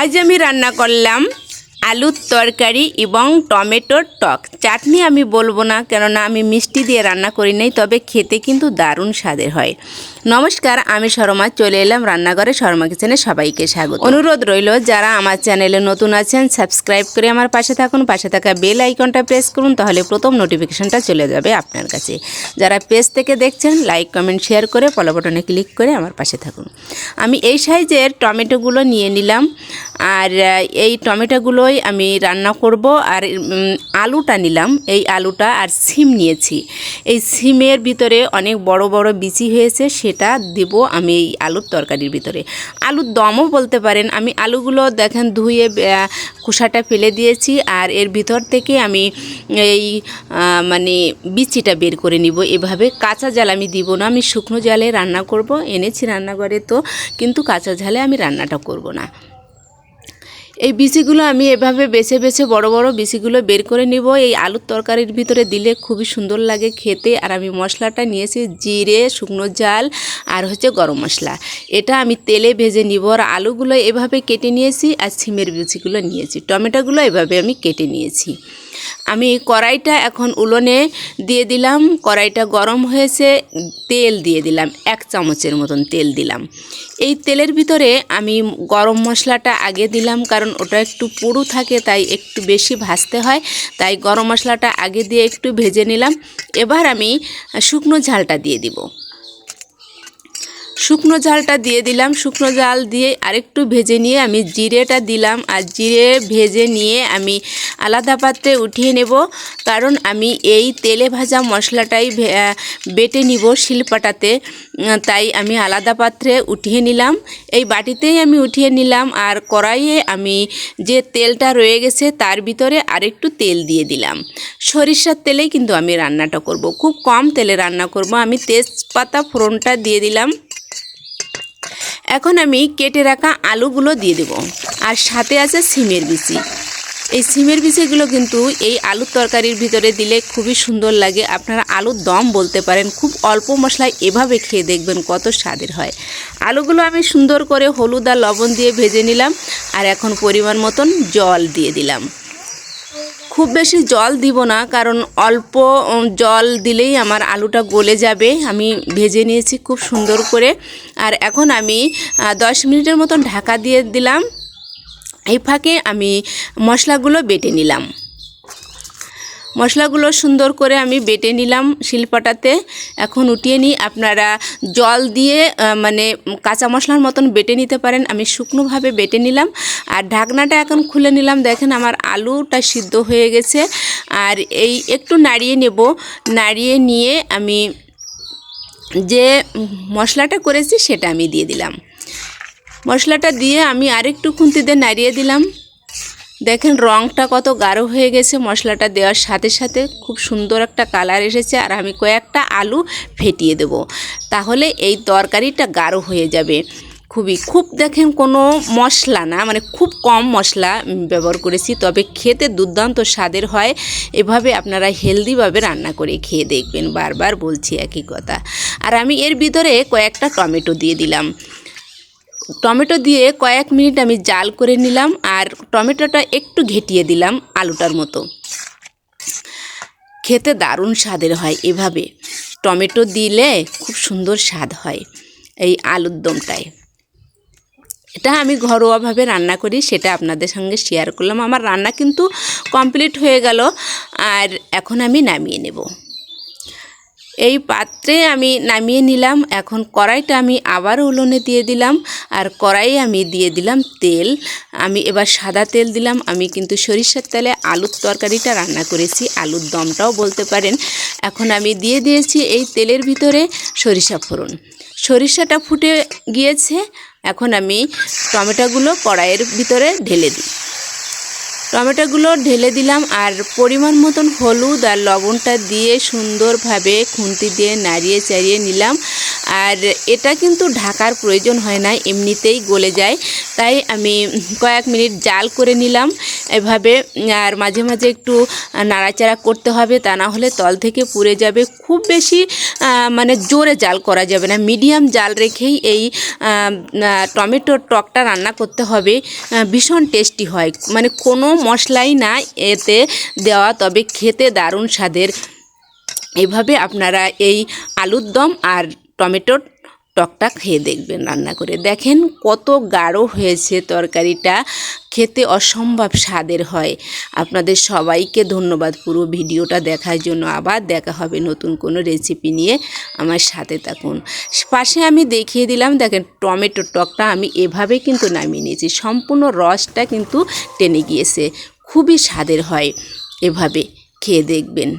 আজ আমি রান্না করলাম আলুর তরকারি এবং টমেটোর টক। চাটনি আমি বলব না, কেননা আমি মিষ্টি দিয়ে রান্না করি নাই, তবে খেতে কিন্তু দারুণ স্বাদের হয়। নমস্কার, আমি শর্মা, চলে এলাম রান্নাঘরে শর্মা কিচেনে সবাইকে স্বাগত। অনুরোধ রইল, যারা আমার চ্যানেলে নতুন আছেন, সাবস্ক্রাইব করে আমার পাশে থাকুন, পাশে থাকা বেল আইকনটা প্রেস করুন, তাহলে প্রথম নোটিফিকেশনটা চলে যাবে আপনার কাছে। যারা পেজ থেকে দেখছেন, লাইক, কমেন্ট, শেয়ার করে ফলো বাটনে ক্লিক করে আমার পাশে থাকুন। আমি এই সাইজের টমেটোগুলো নিয়ে নিলাম, আর এই এই টমেটোগুলোই আমি রান্না করব আর আলুটা নিলাম। এই আলুটা আর সিম নিয়েছি। এই সিমের ভিতরে অনেক বড় বড় বিচি হয়েছে, সেটা দেব আমি এই আলুর তরকারির ভিতরে। আলুর দমও বলতে পারেন, আমি আলুগুলো দেখেন ধুয়ে খোসাটা ফেলে দিয়েছি আর এর ভিতর থেকে আমি এই মানে বিচিটা বের করে নিব। এভাবে কাঁচা জাল আমি দিব না, আমি শুকনো জালে রান্না করব। এনেছি রান্নাঘরে তো, কিন্তু কাঁচা ঝালে আমি রান্নাটা করব না। এই বিচিগুলো আমি এভাবে বেছে বেছে বড় বড় বিচিগুলো বের করে নিব। এই আলুর তরকারির ভিতরে দিলে খুবই সুন্দর লাগে খেতে। আর আমি মশলাটা নিয়েছি জিরে, শুকনো জাল আর হচ্ছে গরম মশলা। এটা আমি তেলে ভেজে নিব। আর আলুগুলো এভাবে কেটে নিয়েছি আর সিমের বিচিগুলো নিয়েছি। টমেটোগুলো এভাবে আমি কেটে নিয়েছি। আমি কড়াইটা এখন উলনে দিয়ে দিলাম, কড়াইটা গরম হয়েছে, তেল দিয়ে দিলাম, এক চামচের মতন তেল দিলাম। এই তেলের ভিতরে আমি গরম মশলাটা আগে দিলাম, কারণ ওটা একটু পুরু থাকে, তাই একটু বেশি ভাজতে হয়, তাই গরম মশলাটা আগে দিয়ে একটু ভেজে নিলাম। এবার আমি শুকনো ঝালটা দিয়ে দিব। শুকনো ঝালটা দিয়ে দিলাম। শুকনো ঝাল দিয়ে আরেকটু ভেজে নিয়ে আমি জিরেটা দিলাম আর জিরে ভেজে নিয়ে আমি আলাদা পাত্রে উঠিয়ে নেব। কারণ আমি এই তেলে ভাজা মশলাটাই বেটে নিব শিলপাটাতে। তাই আমি আলাদা পাত্রে উঠিয়ে নিলাম। এই বাটিতেই আমি উঠিয়ে নিলাম আর কড়াইয়ে আমি যে তেলটা রয়ে গেছে তার ভিতরে আরেকটু তেল দিয়ে দিলাম। সরিষার তেলেই কিন্তু আমি রান্নাটা করব। খুব কম তেলে রান্না করব। আমি তেজপাতা ফোড়নটা দিয়ে দিলাম। এখন আমি কেটে রাখা আলুগুলো দিয়ে দেব। আর সাথে আছে সিমের বিচি। এই সিমের বিচিগুলো কিন্তু এই আলুর তরকারির ভিতরে দিলে খুবই সুন্দর লাগে। আপনারা আলুর দম বলতে পারেন, খুব অল্প মশলায় এভাবে খেয়ে দেখবেন কত স্বাদের হয়। আলুগুলো আমি সুন্দর করে হলুদ আর লবণ দিয়ে ভেজে নিলাম, আর এখন পরিমাণ মতন জল দিয়ে দিলাম। খুব বেশি জল দিব না কারণ অল্প জল দিলেই আমার আলুটা গলে যাবে। আমি ভেজে নিয়েছি খুব সুন্দর করে। আর এখন আমি আহ, দশ মিনিটের মতন ঢাকা দিয়ে দিলাম। এই ফাঁকে আমি মশলাগুলো বেটে নিলাম। মশলাগুলো সুন্দর করে আমি বেটে নিলাম শিলপাটাতে। এখন উঠিয়ে নিই। আপনারা জল দিয়ে মানে কাঁচা মশলার মতন বেটে নিতে পারেন। আমি শুকনোভাবে বেটে নিলাম। আর ঢাকনাটা এখন খুলে নিলাম। দেখেন আমার আলুটা সিদ্ধ হয়ে গেছে। আর এই একটু নাড়িয়ে নেব। নাড়িয়ে নিয়ে আমি যে মশলাটা করেছি সেটা আমি দিয়ে দিলাম। মশলাটা দিয়ে আমি আরেকটু খুন্তিতে নাড়িয়ে দিলাম। দেখেন রঙটা কত গাঢ় হয়ে গেছে, মশলাটা দেওয়ার সাথে সাথে খুব সুন্দর একটা কালার এসেছে আর আমি কয়েকটা আলু ফেটিয়ে দেব। তাহলে এই তরকারিটা গাঢ় হয়ে যাবে। খুবই খুব দেখেন কোনো মশলা না মানে খুব কম মশলা ব্যবহার করেছি, তবে খেতে দুর্দান্ত স্বাদের হয়। এভাবে আপনারা হেলদিভাবে রান্না করে খেয়ে দেখবেন, বারবার বলছি একই কথা। আর আমি এর ভিতরে কয়েকটা টমেটো দিয়ে দিলাম। টমেটো দিয়ে কয়েক মিনিট আমি জাল করে নিলাম আর টমেটোটা একটু ঘেটিয়ে দিলাম আলুটার মতো। খেতে দারুণ স্বাদের হয় এভাবে। টমেটো দিলে খুব সুন্দর স্বাদ হয় এই আলুর দমটায়। এটা আমি ঘরোয়াভাবে রান্না করি, সেটা আপনাদের সঙ্গে শেয়ার করলাম। আমার রান্না কিন্তু কমপ্লিট হয়ে গেল আর এখন আমি নামিয়ে নেব। এই পাত্রে আমি নামিয়ে নিলাম। এখন কড়াইটা আমি আবার উলনে দিয়ে দিলাম আর কড়াইয়ে আমি দিয়ে দিলাম তেল। আমি এবার সাদা তেল দিলাম। আমি কিন্তু সরিষার তেলে আলুর তরকারিটা রান্না করেছি। আলুর দমটাও বলতে পারেন। এখন আমি দিয়ে দিয়েছি এই তেলের ভিতরে সরিষা ফোড়ন। সরিষাটা ফুটে গিয়েছে। এখন আমি টমেটোগুলো কড়াইয়ের ভিতরে ঢেলে দিই। টমেটোগুলো ঢেলে দিলাম আর পরিমাণ মতন হলুদ আর লবণটা দিয়ে সুন্দরভাবে খুন্তি দিয়ে নাড়িয়ে চাড়িয়ে নিলাম। আর এটা কিন্তু ঢাকার প্রয়োজন হয় না, এমনিতেই গলে যায়। তাই আমি কয়েক মিনিট জাল করে নিলাম, এভাবে, আর মাঝে মাঝে একটু নাড়াচাড়া করতে হবে, তা না হলে তল থেকে পুড়ে যাবে। খুব বেশি মানে জোরে জাল করা যাবে না, মিডিয়াম জাল রেখেই এই টমেটোর টকটা রান্না করতে হবে। ভীষণ টেস্টি হয় মানে কোনো মশলাই না এতে দেওয়া, তবে খেতে দারুণ স্বাদের। এভাবে আপনারা এই আলুর দম আর টমেটোর টকটা খেয়ে দেখবেন, রান্না করে। দেখেন কত গাঢ় হয়েছে তরকারিটা। খেতে অসম্ভব স্বাদের হয়। আপনাদের সবাইকে ধন্যবাদ পুরো ভিডিওটা দেখার জন্য। আবার দেখা হবে নতুন কোনো রেসিপি নিয়ে। আমার সাথে থাকুন। পাশে আমি দেখিয়ে দিলাম, দেখেন টমেটোর টকটা আমি এভাবে কিন্তু নামিয়ে নিয়েছি। সম্পূর্ণ রসটা কিন্তু টেনে গিয়েছে। খুবই স্বাদের হয় এভাবে খেয়ে দেখবেন।